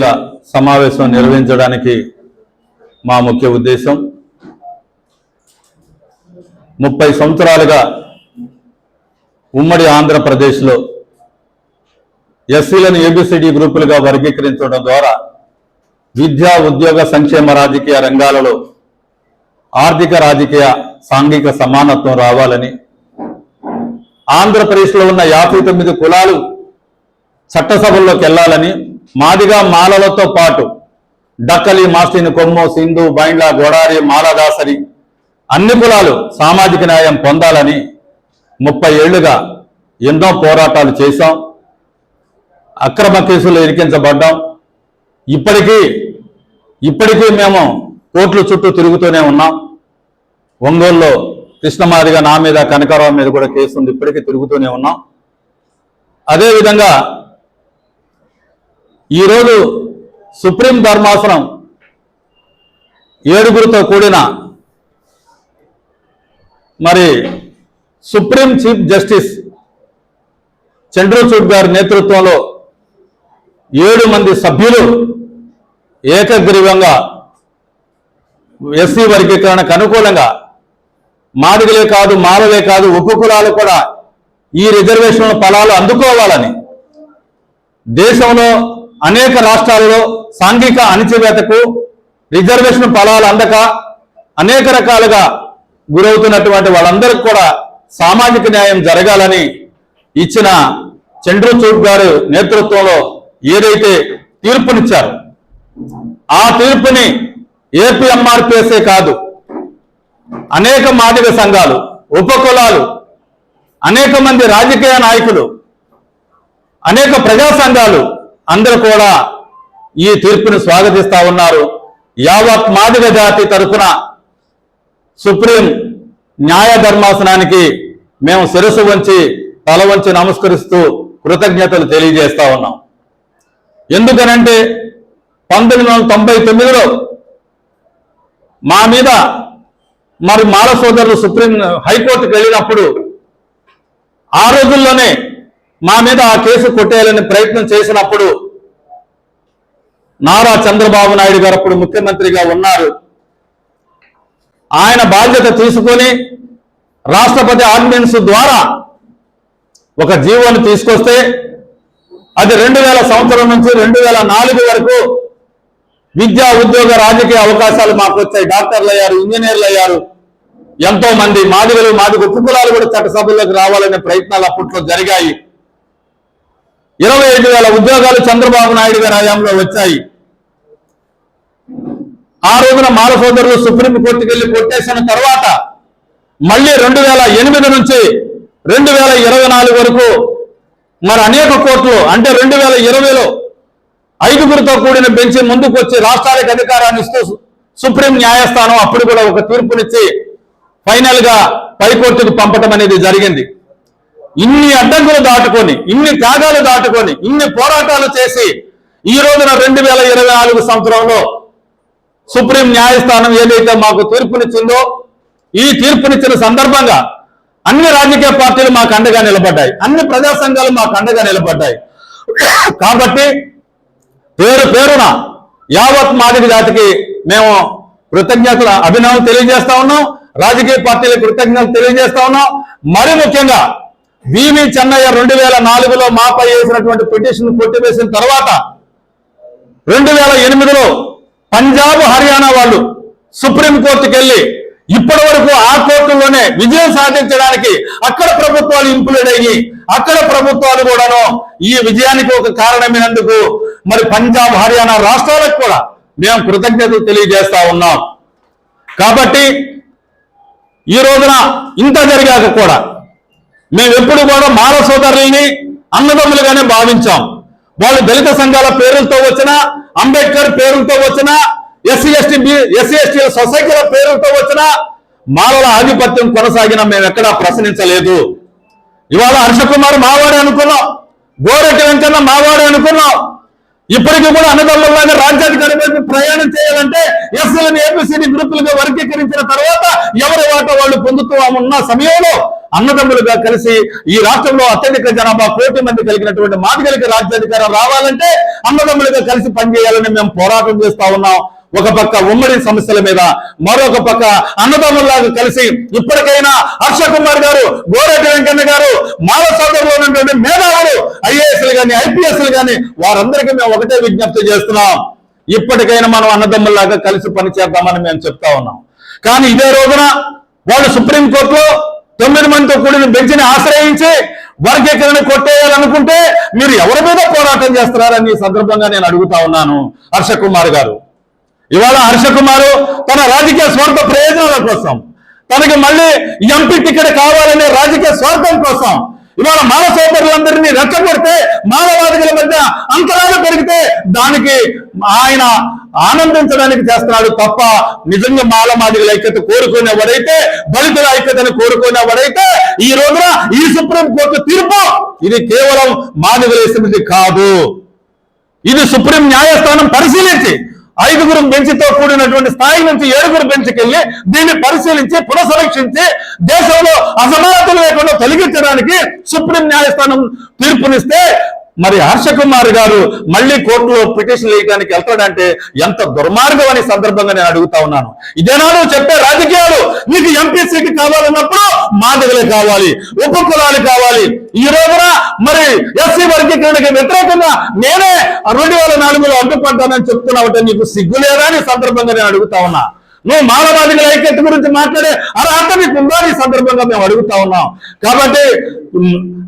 రోజుల సమావేశం నిర్వహించడానికి మా ముఖ్య ఉద్దేశం. ముప్పై సంవత్సరాలుగా ఉమ్మడి ఆంధ్రప్రదేశ్లో ఎస్సీలను ఏబిసిడి గ్రూపులుగా వర్గీకరించడం ద్వారా విద్యా ఉద్యోగ సంక్షేమ రాజకీయ రంగాలలో ఆర్థిక రాజకీయ సాంఘిక సమానత్వం రావాలని ఆంధ్రప్రదేశ్లో ఉన్న యాభై తొమ్మిది కులాలు చట్టసభల్లోకి వెళ్ళాలని మాదిగా మాలలతో పాటు డక్కలి మాస్తిని కొమ్ము సింధు బైండ్ల గోడారి మాలదాసరి అన్ని కులాలు సామాజిక న్యాయం పొందాలని ముప్పై ఏళ్ళుగా ఎన్నో పోరాటాలు చేశాం. అక్రమ కేసులు ఇరికించబడ్డాం. ఇప్పటికీ ఇప్పటికీ మేము కోర్టుల చుట్టూ తిరుగుతూనే ఉన్నాం. ఒంగోలులో కృష్ణమాదిగా నా మీద కనకారావు మీద కూడా కేసు ఉంది. ఇప్పటికీ తిరుగుతూనే ఉన్నాం. అదేవిధంగా ఈరోజు సుప్రీం ధర్మాసనం ఏడుగురితో కూడిన మరి సుప్రీం చీఫ్ జస్టిస్ చంద్రచూడ్ గారి నేతృత్వంలో ఏడు మంది సభ్యులు ఏకగ్రీవంగా ఎస్సీ వర్గీకరణకు అనుకూలంగా మాదిగలే కాదు మాలలే కాదు ఉప్పు కులాలు కూడా ఈ రిజర్వేషన్ ఫలాలు అందుకోవాలని దేశంలో అనేక రాష్ట్రాలలో సాంఘిక అణిచివేతకు రిజర్వేషన్ ఫలాలు అందక అనేక రకాలుగా గురవుతున్నటువంటి వాళ్ళందరికీ కూడా సామాజిక న్యాయం జరగాలని ఇచ్చిన చంద్రచూడ్ గారు నేతృత్వంలో ఏదైతే తీర్పునిచ్చారు ఆ తీర్పుని ఏపీఎంఆర్పిఎస్ఏ కాదు అనేక మాదిక సంఘాలు ఉపకులాలు అనేక మంది రాజకీయ నాయకులు అనేక ప్రజా సంఘాలు అందరూ కూడా ఈ తీర్పును స్వాగతిస్తా ఉన్నారు. యావత్ మాదిగ జాతి తరఫున సుప్రీం న్యాయ ధర్మాసనానికి మేము శిరస్సు వంచి తల వంచి నమస్కరిస్తూ కృతజ్ఞతలు తెలియజేస్తా ఉన్నాం. ఎందుకనంటే పంతొమ్మిది వందల తొంభై తొమ్మిదిలో మా మీద మరి మాల సోదరులు సుప్రీం హైకోర్టుకు వెళ్ళినప్పుడు ఆ రోజుల్లోనే మా మీద ఆ కేసు కొట్టేయాలని ప్రయత్నం చేసినప్పుడు నారా చంద్రబాబు నాయుడు గారు అప్పుడు ముఖ్యమంత్రిగా ఉన్నారు. ఆయన బాధ్యత తీసుకొని రాష్ట్రపతి ఆర్డినెన్స్ ద్వారా ఒక జీవోను తీసుకొస్తే అది రెండు వేల సంవత్సరం నుంచి రెండు వేల నాలుగు వరకు విద్యా ఉద్యోగ రాజకీయ అవకాశాలు మాకు వచ్చాయి. డాక్టర్లు అయ్యారు ఇంజనీర్లు అయ్యారు ఎంతో మంది మాదిగలు మాదిగ ఉపకులాలు కూడా చట్టసభల్లోకి రావాలనే ప్రయత్నాలు అప్పట్లో జరిగాయి. ఇరవై ఐదు వేల ఉద్యోగాలు చంద్రబాబు నాయుడు గారి హయాంలో వచ్చాయి. ఆ రోజున మాల సోదరులు సుప్రీం కోర్టుకు వెళ్ళి కొట్టేసిన తర్వాత మళ్ళీ రెండు వేల ఎనిమిది నుంచి రెండు వేల ఇరవై నాలుగు వరకు మరి అనేక కోర్టులు అంటే రెండు వేల ఇరవైలో ఐదుగురితో కూడిన బెంచి ముందుకు వచ్చి రాష్ట్రాలకు అధికారాన్ని ఇస్తూ సుప్రీం న్యాయస్థానం అప్పుడు కూడా ఒక తీర్పునిచ్చి ఫైనల్గా పైకోర్టుకు పంపటం అనేది జరిగింది. ఇన్ని అడ్డంకులు దాటుకొని ఇన్ని త్యాగాలు దాటుకొని ఇన్ని పోరాటాలు చేసి ఈ రోజున రెండు వేల ఇరవై నాలుగు సంవత్సరంలో సుప్రీం న్యాయస్థానం ఏదైతే మాకు తీర్పునిచ్చిందో ఈ తీర్పునిచ్చిన సందర్భంగా అన్ని రాజకీయ పార్టీలు మాకు అండగా నిలబడ్డాయి. అన్ని ప్రజా సంఘాలు మాకు అండగా నిలబడ్డాయి. కాబట్టి పేరు పేరున యావత్ మాదిరి జాతికి మేము కృతజ్ఞతల అభినందనలు తెలియజేస్తా ఉన్నాం. రాజకీయ పార్టీలకు కృతజ్ఞతలు తెలియజేస్తా ఉన్నాం. మరి ముఖ్యంగా వివి చెన్నయ్య రెండు వేల నాలుగులో మాపై వేసినటువంటి పిటిషన్ కొట్టివేసిన తర్వాత రెండు వేల ఎనిమిదిలో పంజాబ్ హర్యానా వాళ్ళు సుప్రీంకోర్టుకి వెళ్ళి ఇప్పటి వరకు ఆ కోర్టులోనే విజయం సాధించడానికి అక్కడ ప్రభుత్వాలు ఇంప్లూడ్ అయ్యి అక్కడ ప్రభుత్వాలు కూడాను ఈ విజయానికి ఒక కారణమైనందుకు మరి పంజాబ్ హర్యానా రాష్ట్రాలకు కూడా మేము కృతజ్ఞతలు తెలియజేస్తా ఉన్నాం. కాబట్టి ఈ రోజున ఇంత జరిగాక కూడా మేము ఎప్పుడు కూడా మాల సోదరుల్ని అన్నదమ్ములుగానే భావించాం. వాళ్ళు దళిత సంఘాల పేరులతో వచ్చినా అంబేద్కర్ పేరులతో వచ్చిన ఎస్సీ ఎస్టీ ఎస్సీ ఎస్టీ సొసైటీల పేరులతో వచ్చినా మాలల ఆధిపత్యం కొనసాగిన మేము ఎక్కడా ప్రశ్నించలేదు. ఇవాళ హర్షకుమార్ మావాడే అనుకున్నాం గోరెట్టి వెంకన్న మావాడే అనుకున్నాం ఇప్పటికీ కూడా అన్నదమ్ముల్లాగా రాజ్యాధికారి వైపు ప్రయాణం చేయాలంటే ఎస్ఎల్ని ఏపీసీని గ్రూపులుగా వర్గీకరించిన తర్వాత ఎవరి వాటా వాళ్ళు పొందుతూ ఉన్న సమయంలో అన్నదమ్ములుగా కలిసి ఈ రాష్ట్రంలో అత్యధిక జనాభా కోటి మంది కలిగినటువంటి మాదిగలికి రాజ్యాధికారం రావాలంటే అన్నదమ్ములుగా కలిసి పనిచేయాలని మేము పోరాటం చేస్తా ఉన్నాం. ఒక పక్క ఉమ్మడి సమస్యల మీద మరొక పక్క అన్నదమ్ముల్లాగా కలిసి ఇప్పటికైనా హర్ష కుమార్ గారు గోరెడ్డి వెంకన్న గారు మాల సోదరులు ఉన్నటువంటి ఐఏఎస్లు కానీ ఐపీఎస్లు కానీ వారందరికీ మేము ఒకటే విజ్ఞప్తి చేస్తున్నాం. ఇప్పటికైనా మనం అన్నదమ్ముల్లాగా కలిసి పనిచేద్దామని మేము చెప్తా ఉన్నాం. కానీ ఇదే రోజున వాళ్ళు సుప్రీంకోర్టులో తొమ్మిది మందితో కూడిన బెంచ్ని ఆశ్రయించి వర్గీకరణ కొట్టేయాలనుకుంటే మీరు ఎవరి మీద పోరాటం చేస్తున్నారని సందర్భంగా నేను అడుగుతా ఉన్నాను. హర్ష కుమార్ గారు. ఇవాళ హర్ష కుమారు తన రాజకీయ స్వార్థ ప్రయోజనాల కోసం తనకి మళ్ళీ ఎంపీ టికెట్ కావాలనే రాజకీయ స్వార్థం కోసం ఇవాళ మానవ సోదరులందరినీ రెచ్చగొడితే మానవాదుల మధ్య అంతరాలు పెరిగితే దానికి ఆయన ఆనందించడానికి చేస్తున్నాడు తప్ప నిజంగా మాలమాదిగల ఐక్యత కోరుకునేవాడైతే దళితుల ఐక్యతను కోరుకునేవాడైతే ఈ రోజున ఈ సుప్రీం కోర్టు తీర్పు ఇది కేవలం మాదిగలేసినది కాదు. ఇది సుప్రీం న్యాయస్థానం పరిశీలించి ఐదుగురు బెంచ్తో కూడినటువంటి స్థాయి నుంచి ఏడుగురు బెంచ్కి వెళ్ళి దీన్ని పరిశీలించి పునఃసమీక్షించి దేశంలో అసమానతలు లేకుండా తొలగించడానికి సుప్రీం న్యాయస్థానం తీర్పునిస్తే మరి హర్ష కుమార్ గారు మళ్ళీ కోర్టులో పిటిషన్ వేయడానికి వెళ్తాడంటే ఎంత దుర్మార్గం అనే సందర్భంగా నేను అడుగుతా ఉన్నాను. ఇదేనా నువ్వు చెప్పే రాజకీయాలు నీకు ఎంపీసీకి కావాలన్నప్పుడు మాదిగలే కావాలి ఉప కులాలు కావాలి. ఈ రోజున మరి ఎస్సీ వర్గీకరణకి వ్యతిరేకంగా నేనే రెండు వేల నాలుగులో అడ్డుపడ్డానని చెప్తున్నావుంటే నీకు సిగ్గు లేదా అని సందర్భంగా నేను అడుగుతా ఉన్నా. నువ్వు మానవాదిగల ఐక్యత గురించి మాట్లాడే అర్హత నీకు ఉందా ఈ సందర్భంగా మేము అడుగుతా ఉన్నాం. కాబట్టి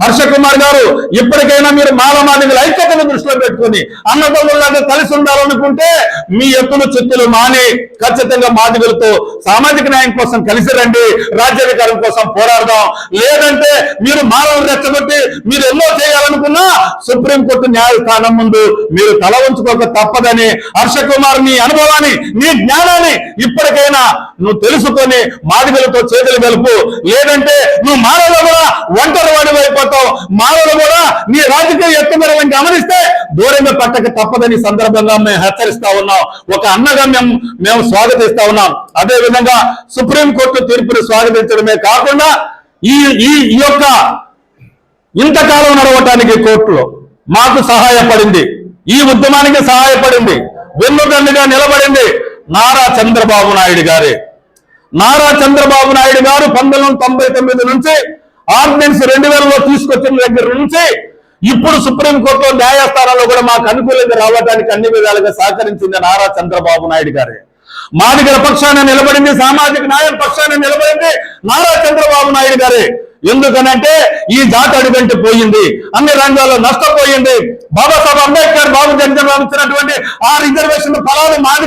హర్ష కుమార్ గారు ఇప్పటికైనా మీరు మానవాదిగల ఐక్యతను దృష్టిలో పెట్టుకొని అన్నదమ్ములాగా కలిసి ఉండాలనుకుంటే మీ ఎత్తులు చిత్తులు మాని ఖచ్చితంగా మాదిగలతో సామాజిక న్యాయం కోసం కలిసి రండి రాజ్యాధికారం కోసం పోరాడదాం. లేదంటే మీరు మానవులు రెచ్చగొట్టి మీరు ఎన్నో చేయాలనుకున్నా సుప్రీంకోర్టు న్యాయస్థానం ముందు మీరు తల ఉంచుకోక తప్పదని హర్ష కుమార్ నీ అనుభవాన్ని నీ జ్ఞానాన్ని ఇప్పటికైనా నువ్వు తెలుసుకొని మాదిగలతో చేతులు కలుపు లేదంటే నువ్వు మానవులు కూడా ఒంటరి వాడి అయిపోతావు మానవులు కూడా నీ రాజకీయ ఎత్తుమరలను గమనిస్తే దూరంగా పట్టక తప్పదని సందర్భంగా మేము హెచ్చరిస్తా ఉన్నాం. ఒక అన్నగా మేము మేము స్వాగతిస్తా ఉన్నాం. అదే విధంగా సుప్రీంకోర్టు తీర్పును స్వాగతించడమే కాకుండా ఈ ఈ యొక్క ఇంతకాలం నడవటానికి కోర్టులో మాకు సహాయపడింది. ఈ ఉద్యమానికి సహాయపడింది. వెన్నుదన్నుగా నిలబడింది నారా చంద్రబాబు నాయుడు గారే. నారా చంద్రబాబు నాయుడు గారు పంతొమ్మిది వందల తొంభై తొమ్మిది నుంచి ఆర్డినెన్స్ రెండు వేలలో తీసుకొచ్చిన దగ్గర నుంచి ఇప్పుడు సుప్రీంకోర్టులో న్యాయస్థానాల్లో కూడా మాకు అనుకూలంగా రావడానికి అన్ని విధాలుగా సహకరించింది నారా చంద్రబాబు నాయుడు గారే. మాదిగల పక్షాన నిలబడింది సామాజిక న్యాయం పక్షాన నిలబడింది నారా చంద్రబాబు నాయుడు గారే. ఎందుకనంటే ఈ జాతి అడుగంటి పోయింది అన్ని రంగాల్లో నష్టపోయింది. బాబాసాహెబ్ అంబేద్కర్ బాబు జగన్ ఇచ్చినటువంటి ఆ రిజర్వేషన్ ఫలాలు మాది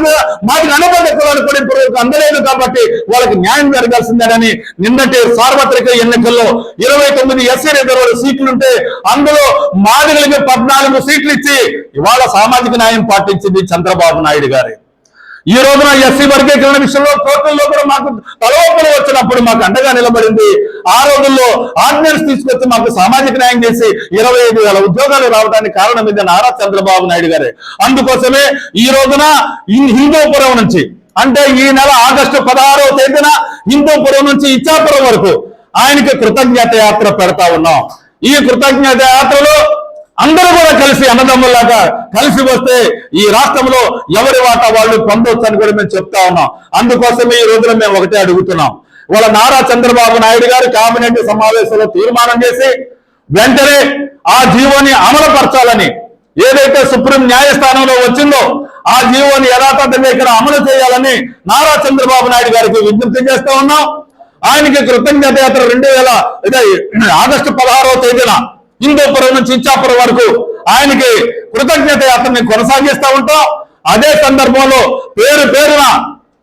మాది అనుబంధ కులాలు కూడా ఇప్పుడు అందలేదు కాబట్టి వాళ్ళకి న్యాయం జరగాల్సిందేనని నిన్నటి సార్వత్రిక ఎన్నికల్లో ఇరవై తొమ్మిది ఎస్సీ రిజర్వ్ సీట్లుంటే అందులో మాదిగలకి పద్నాలుగు సీట్లు ఇచ్చి ఇవాళ సామాజిక న్యాయం పాటించింది చంద్రబాబు నాయుడు గారే. ఈ రోజున ఎస్సీ వర్గీకరణ విషయంలో కోర్టుల్లో కూడా మాకు తలవపులు వచ్చినప్పుడు మాకు అండగా నిలబడింది. ఆ రోజుల్లో ఆర్డినెన్స్ తీసుకొచ్చి మాకు సామాజిక న్యాయం చేసి ఇరవై ఐదు వేల ఉద్యోగాలు రావడానికి కారణం ఇది నారా చంద్రబాబు నాయుడు గారే. అందుకోసమే ఈ రోజున హిందూపురం నుంచి అంటే ఈ నెల ఆగస్టు పదహారవ తేదీన హిందూపురం నుంచి ఇచ్చాపురం వరకు ఆయనకి కృతజ్ఞత యాత్ర పెడతా ఉన్నాం. ఈ కృతజ్ఞత యాత్రలో అందరూ కూడా కలిసి అన్నదమ్ములాగా కలిసి వస్తే ఈ రాష్ట్రంలో ఎవరి వాటా వాళ్ళు పొందొచ్చు అని కూడా మేము చెప్తా ఉన్నాం. అందుకోసమే ఈ రోజున మేము ఒకటే అడుగుతున్నాం. వాళ్ళ నారా చంద్రబాబు నాయుడు గారు కేబినెట్ సమావేశంలో తీర్మానం చేసి వెంటనే ఆ జీవోని అమలుపరచాలని ఏదైతే సుప్రీం న్యాయస్థానంలో వచ్చిందో ఆ జీవోని యథాతథంగా ఇక్కడ అమలు చేయాలని నారా చంద్రబాబు నాయుడు గారికి విజ్ఞప్తి చేస్తా ఉన్నాం. ఆయనకి కృతజ్ఞత యాత్ర రెండు వేల ఆగస్టు పదహారవ తేదీన హిందూపురం నుంచి ఇచ్చాపురం వరకు ఆయనకి కృతజ్ఞత యాత్రని కొనసాగిస్తా ఉంటాం. అదే సందర్భంలో పేరు పేరున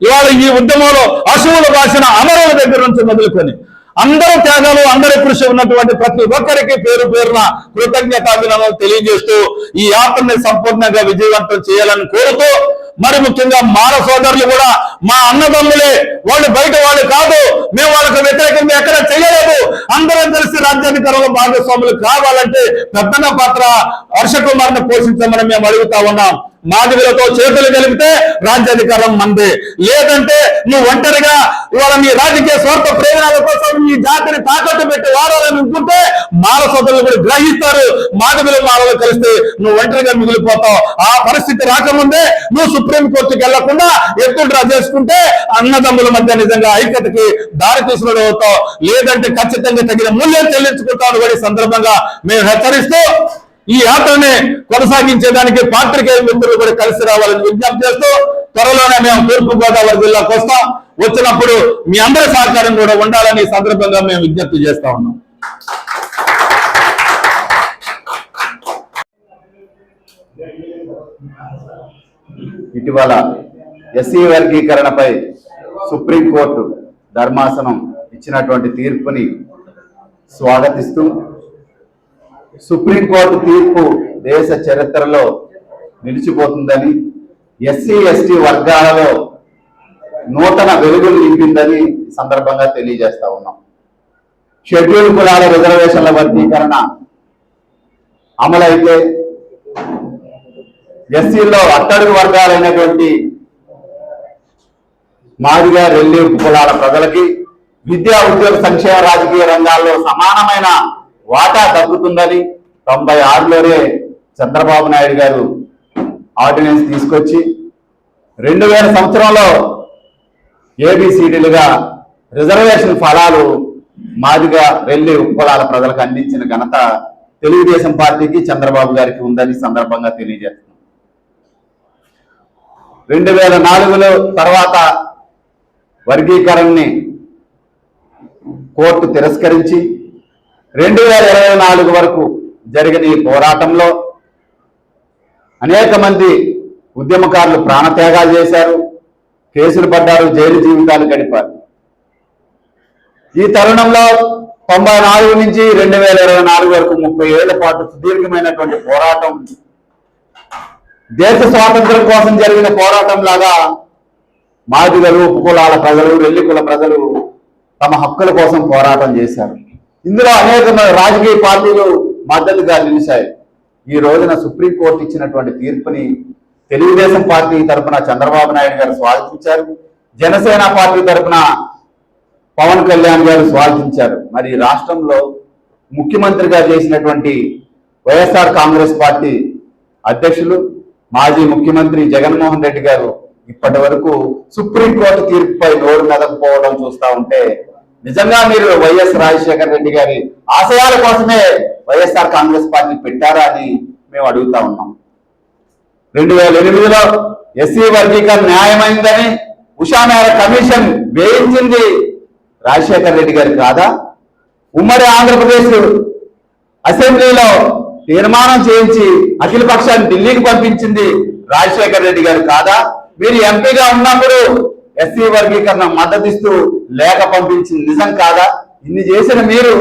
ఇవాళ ఈ ఉద్యమంలో అశువులు రాసిన అమరుల దగ్గర నుంచి మొదలుకొని అందరూ త్యాగాలు అందరి కృషి ఉన్నటువంటి ప్రతి ఒక్కరికి పేరు పేరున కృతజ్ఞతాభినందనలు తెలియజేస్తూ ఈ యాత్రని సంపూర్ణంగా విజయవంతం చేయాలని కోరుతూ మరి ముఖ్యంగా మాన సోదరులు కూడా మా అన్నదమ్ములే వాళ్ళు బయట వాళ్ళు కాదు మేము వాళ్ళకు వ్యతిరేకంగా ఎక్కడ చేయలేదు. అందరం కలిసి రాజ్యాధికారంలో భాగస్వాములు కావాలంటే పెద్దన పాత్ర హర్ష కుమార్ని పోషించమని మేము అడుగుతా ఉన్నాం. మాదిగలతో చేతులు కలిపితే రాజ్యాధికారం మంది. లేదంటే నువ్వు ఒంటరిగా ఇవాళ నీ రాజకీయ స్వార్థ ప్రయోజనాల కోసం ఈ జాతిని తాకట్టు పెట్టి వాడాలని అనుకుంటే మాల సోదరులు కూడా గ్రహిస్తారు. మాదిగలు మాలలు కలిస్తే నువ్వు ఒంటరిగా మిగిలిపోతావు. ఆ పరిస్థితి రాకముందే నువ్వు సుప్రీం కోర్టుకి వెళ్ళకుండా ఎత్తులు డ్రా చేసుకుంటే అన్నదమ్ముల మధ్య నిజంగా ఐక్యతకి దారి తీసుకుని అవుతావు. లేదంటే ఖచ్చితంగా తగిన మూల్యం చెల్లించుకుంటాను కూడా సందర్భంగా మేము హెచ్చరిస్తూ ఈ యాత్రని కొనసాగించేదానికి పాత్రికేయ మిత్రులు కూడా కలిసి రావాలని విజ్ఞప్తి చేస్తూ త్వరలోనే మేము తూర్పు గోదావరి జిల్లాకు వస్తాం. వచ్చినప్పుడు మీ అందరి సహకారం కూడా ఉండాలని సందర్భంగా మేము విజ్ఞప్తి చేస్తా ఉన్నాం. ఇటీవల ఎస్సీ వర్గీకరణపై సుప్రీంకోర్టు ధర్మాసనం ఇచ్చినటువంటి తీర్పుని స్వాగతిస్తూ సుప్రీంకోర్టు తీర్పు దేశ చరిత్రలో నిలిచిపోతుందని ఎస్సీ ఎస్టీ వర్గాలలో నూతన వెలుగులు నింపిందని సందర్భంగా తెలియజేస్తా ఉన్నాం. షెడ్యూల్ కులాల రిజర్వేషన్ల వర్గీకరణ అమలైతే ఎస్సీలో అట్టడుగు వర్గాలైనటువంటి మాదిగా రెల్లి కులాల ప్రజలకి విద్యా ఉద్యోగ సంక్షేమ రాజకీయ రంగాల్లో సమానమైన వాటా తగ్గుతుందని తొంభై ఆరులోనే చంద్రబాబు నాయుడు గారు ఆర్డినెన్స్ తీసుకొచ్చి రెండు వేల సంవత్సరంలో ఏబిసిడీలుగా రిజర్వేషన్ ఫలాలు మాదిగా వెళ్ళి ఉపకులాల ప్రజలకు అందించిన ఘనత తెలుగుదేశం పార్టీకి చంద్రబాబు గారికి ఉందని సందర్భంగా తెలియజేస్తున్నాం. రెండు వేల నాలుగులో తర్వాత వర్గీకరణని కోర్టు తిరస్కరించి రెండు వేల ఇరవై నాలుగు వరకు జరిగిన ఈ పోరాటంలో అనేక మంది ఉద్యమకారులు ప్రాణత్యాగాలు చేశారు కేసులు పడ్డారు జైలు జీవితాలు గడిపారు. ఈ తరుణంలో తొంభై నాలుగు నుంచి రెండు వేల ఇరవై నాలుగు వరకు ముప్పై ఏళ్ళ పాటు సుదీర్ఘమైనటువంటి పోరాటం దేశ స్వాతంత్రం కోసం జరిగిన పోరాటం లాగా మాదిగలు ఉపకులాల ప్రజలు వెల్లికుల ప్రజలు తమ హక్కుల కోసం పోరాటం చేశారు. ఇందులో అనేక రాజకీయ పార్టీలు మద్దతుగా నిలిచాయి. ఈ రోజున సుప్రీంకోర్టు ఇచ్చినటువంటి తీర్పుని తెలుగుదేశం పార్టీ తరపున చంద్రబాబు నాయుడు గారు స్వాగతించారు. జనసేన పార్టీ తరపున పవన్ కళ్యాణ్ గారు స్వాగతించారు. మరి రాష్ట్రంలో ముఖ్యమంత్రిగా చేసినటువంటి వైఎస్ఆర్ కాంగ్రెస్ పార్టీ అధ్యక్షులు మాజీ ముఖ్యమంత్రి జగన్మోహన్ రెడ్డి గారు ఇప్పటి వరకు సుప్రీంకోర్టు తీర్పుపై నోరు మెదకపోవడం చూస్తా ఉంటే నిజంగా మీరు వైఎస్ రాజశేఖర రెడ్డి గారి ఆశయాల కోసమే వైఎస్ఆర్ కాంగ్రెస్ పార్టీ పెట్టారా అని మేము అడుగుతా ఉన్నాం. రెండు వేల ఎనిమిదిలో ఎస్సీ వర్గీకరణ న్యాయమైందని ఉషామేర కమిషన్ వేయించింది రాజశేఖర రెడ్డి గారు కాదా? ఉమ్మడి ఆంధ్రప్రదేశ్ అసెంబ్లీలో తీర్మానం చేయించి అఖిల పక్షాన్ని ఢిల్లీకి పంపించింది రాజశేఖర రెడ్డి గారు కాదా? మీరు ఎంపీగా ఉన్నప్పుడు ఎస్సీ వర్గీకరణ మద్దతిస్తూ లేఖ పంపించింది. నిజం కాదా? ఇన్ని చేసిన మీరు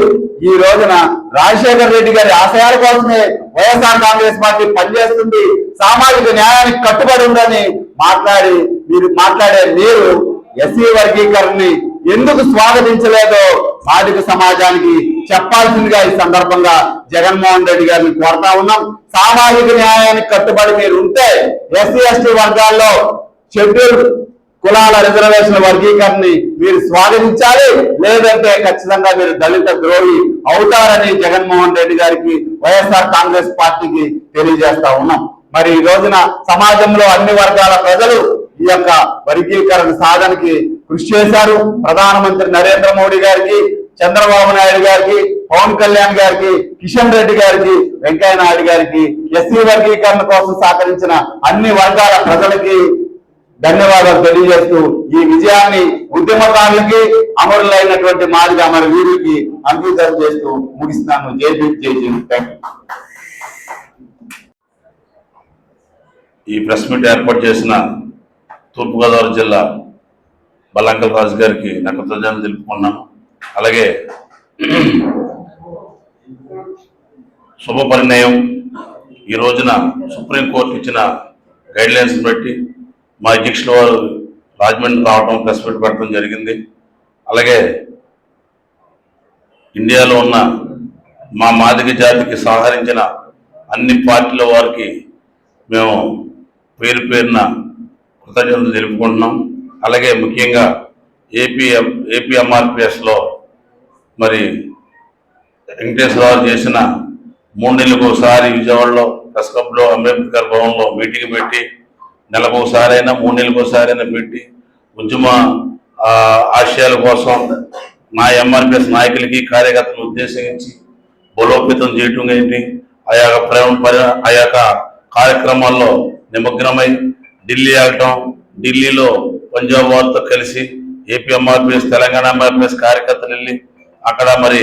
ఈ రోజున రాజశేఖర రెడ్డి గారి ఆశయాల కోసమే వైఎస్ఆర్ కాంగ్రెస్ పార్టీ పనిచేస్తుంది. సామాజిక న్యాయానికి కట్టుబడి ఉందని మాట్లాడి మీరు మాట్లాడే మీరు ఎస్సీ వర్గీకరణని ఎందుకు స్వాగతించలేదో సాధిక సమాజానికి చెప్పాల్సిందిగా ఈ సందర్భంగా జగన్మోహన్ రెడ్డి గారిని కోరుతా ఉన్నాం. సామాజిక న్యాయానికి కట్టుబడి మీరు ఉంటే ఎస్సీ ఎస్టీ వర్గాల్లో షెడ్యూల్ కులాల రిజర్వేషన్ వర్గీకరణని మీరు స్వాగతించాలి లేదంటే ఖచ్చితంగా మీరు దళిత ద్రోహి అవుతారని జగన్మోహన్ రెడ్డి గారికి వైఎస్ఆర్ కాంగ్రెస్ పార్టీకి తెలియజేస్తా ఉన్నాం. మరి ఈ రోజున సమాజంలో అన్ని వర్గాల ప్రజలు ఈ యొక్క వర్గీకరణ సాధనకి కృషి చేశారు. ప్రధానమంత్రి నరేంద్ర మోడీ గారికి చంద్రబాబు నాయుడు గారికి పవన్ కళ్యాణ్ గారికి కిషన్ రెడ్డి గారికి వెంకయ్య నాయుడు గారికి ఎస్సీ వర్గీకరణ కోసం సహకరించిన అన్ని వర్గాల ప్రజలకి ధన్యవాదాలు తెలియజేస్తూ ఈ విజయాన్ని ఉద్యమకారులకి అమరులైనటువంటి మాదిగ అమర వీరులకి అంకితం చేస్తూ ముగిస్తున్నాను. జై భీమ్ జై ఈ ప్రెస్ మీట్ ఏర్పాటు చేసిన తూర్పుగోదావరి జిల్లా బల్లంకల్ రాజు గారికి నా కృతజ్ఞతలు తెలుపుకున్నాను అలాగే శుభ పరిణయం. ఈ రోజున సుప్రీంకోర్టు ఇచ్చిన గైడ్లైన్స్ బట్టి మా అధ్యక్షుల వారు రాజమండ్రి రావడం ప్రెస్ మీట్ పెట్టడం జరిగింది. అలాగే ఇండియాలో ఉన్న మా మాదిక జాతికి సహకరించిన అన్ని పార్టీల వారికి మేము పేరు పేరున కృతజ్ఞతలు తెలుపుకుంటున్నాం. అలాగే ముఖ్యంగా ఏపీ ఏపీఎంఆర్పిఎస్లో మరి వెంకటేశ్వరరావు చేసిన మూడు నెలలకు ఒకసారి విజయవాడలో ప్రెస్ క్లబ్లో అంబేద్కర్ భవన్లో మీటింగ్ పెట్టి నెలకు ఒకసారి అయినా మూడు నెలలకు పెట్టి ఉద్యమ ఆశయాల కోసం నా ఎంఆర్పిఎస్ నాయకులకి కార్యకర్తలను ఉద్దేశించి బలోపేతం చేయటం ఏంటి? ఆ యొక్క ప్రేమ ఆ యొక్క కార్యక్రమాల్లో నిమగ్నమై ఢిల్లీ వెళ్ళటం ఢిల్లీలో పంజాబ్ వారితో కలిసి ఏపీ ఎంఆర్పిఎస్ తెలంగాణ ఎంఆర్పిఎస్ కార్యకర్తలు వెళ్ళి అక్కడ మరి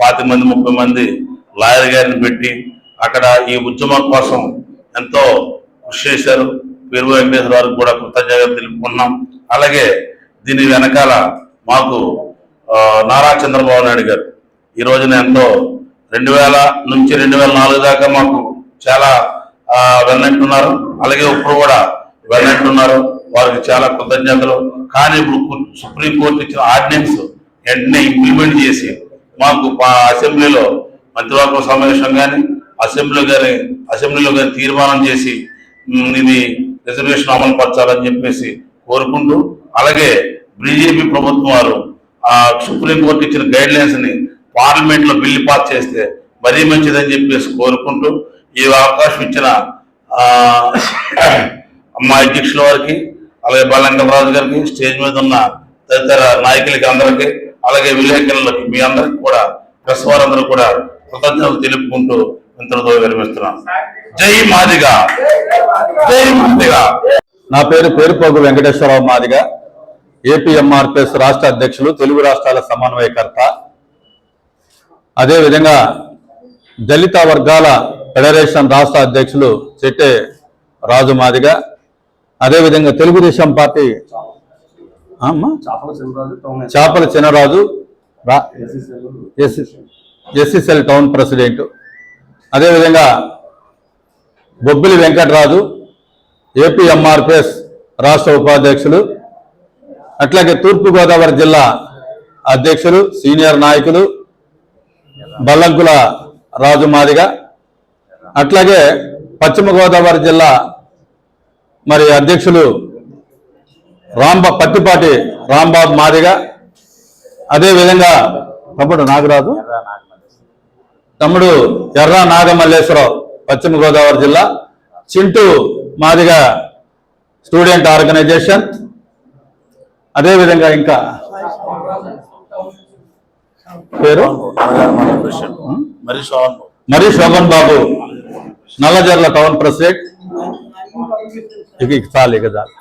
పాతి మంది ముప్పై మంది లాయర్ గారిని పెట్టి అక్కడ ఈ ఉద్యమం కోసం ఎంతో కృషి చేశారు. వీరు ఎంఎస్ వారికి కూడా కృతజ్ఞతలు తెలుపుకున్నాం. అలాగే దీని వెనకాల మాకు నారా చంద్రబాబు నాయుడు గారు. ఈ రోజున ఎంతో రెండు వేల నుంచి రెండు వేల నాలుగు దాకా మాకు చాలా వెళ్ళినట్టున్నారు అలాగే ఇప్పుడు కూడా వెన్నట్టున్నారు. వారికి చాలా కృతజ్ఞతలు. కానీ ఇప్పుడు సుప్రీంకోర్టు ఇచ్చిన ఆర్డినెన్స్ వెంటనే ఇంప్లిమెంట్ చేసి మాకు అసెంబ్లీలో మంత్రివర్గ సమావేశం కానీ అసెంబ్లీలో కానీ అసెంబ్లీలో కానీ తీర్మానం చేసి ఇది రిజర్వేషన్ అమలు పరచాలని చెప్పేసి కోరుకుంటూ అలాగే బీజేపీ ప్రభుత్వం వారు ఆ సుప్రీంకోర్టు ఇచ్చిన గైడ్ లైన్స్ని పార్లమెంట్లో బిల్లు పాస్ చేస్తే మరీ మంచిదని చెప్పేసి కోరుకుంటూ ఈ అవకాశం ఇచ్చిన మా అధ్యక్షుల వారికి అలాగే బాలంకరాజు గారికి స్టేజ్ మీద ఉన్న తదితర నాయకులకి అందరికీ అలాగే విలేకరులకి మీ అందరికి కూడా ప్రెస్ వారందరూ కూడా కృతజ్ఞతలు తెలుపుకుంటూ ఇంతటితో విరమిస్తున్నాను. జై మాదిగా. జై మాదిగా. నా పేరు పేరుపోగు వెంకటేశ్వరరావు మాదిగ. ఏపీఎంఆర్పిఎస్ రాష్ట్ర అధ్యక్షులు తెలుగు రాష్ట్రాల సమన్వయకర్త. అదేవిధంగా దళిత వర్గాల ఫెడరేషన్ రాష్ట్ర అధ్యక్షులు చెట్టే రాజు మాదిగ. అదేవిధంగా తెలుగుదేశం పార్టీ? చేపల ఎస్- ఎస్ఎస్ఎల్ టౌన్ ప్రెసిడెంట్. అదేవిధంగా బొబ్బిలి వెంకటరాజు ఏపీఎంఆర్పిఎస్ రాష్ట్ర ఉపాధ్యక్షులు అట్లాగే తూర్పుగోదావరి జిల్లా అధ్యక్షులు సీనియర్ నాయకులు బల్లంకుల రాజు మాదిగ అట్లాగే పశ్చిమ గోదావరి జిల్లా మరి అధ్యక్షులు రాంబ పత్తిపాటి రాంబాబు మాదిగ అదేవిధంగా తమ్ముడు నాగరాజు తమ్ముడు ఎర్ర నాగమల్లేశ్వరరావు. పశ్చిమ గోదావరి జిల్లా చింటూ మాదిగా స్టూడెంట్ ఆర్గనైజేషన్. అదేవిధంగా ఇంకా పేరు? మరి శోభన్ బాబు నల్లజర్ల టౌన్ ప్రెసిడెంట్. ఇక ఇక చాలు ఇక చాలు.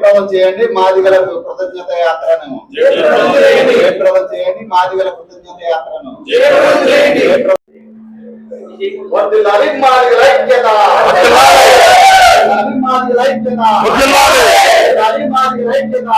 జయప్రదం చేయండి మాదిగల కృతజ్ఞత యాత్రను. జయప్రదం చేయండి. మాదిగల కృతజ్ఞత యాత్రను. మాదిగల ఐక్యత. వర్ధిల్లాలి మాదిగల ఐక్యత. వర్ధిల్లాలి. వర్ధిల్లాలి మాదిగల ఐక్యత.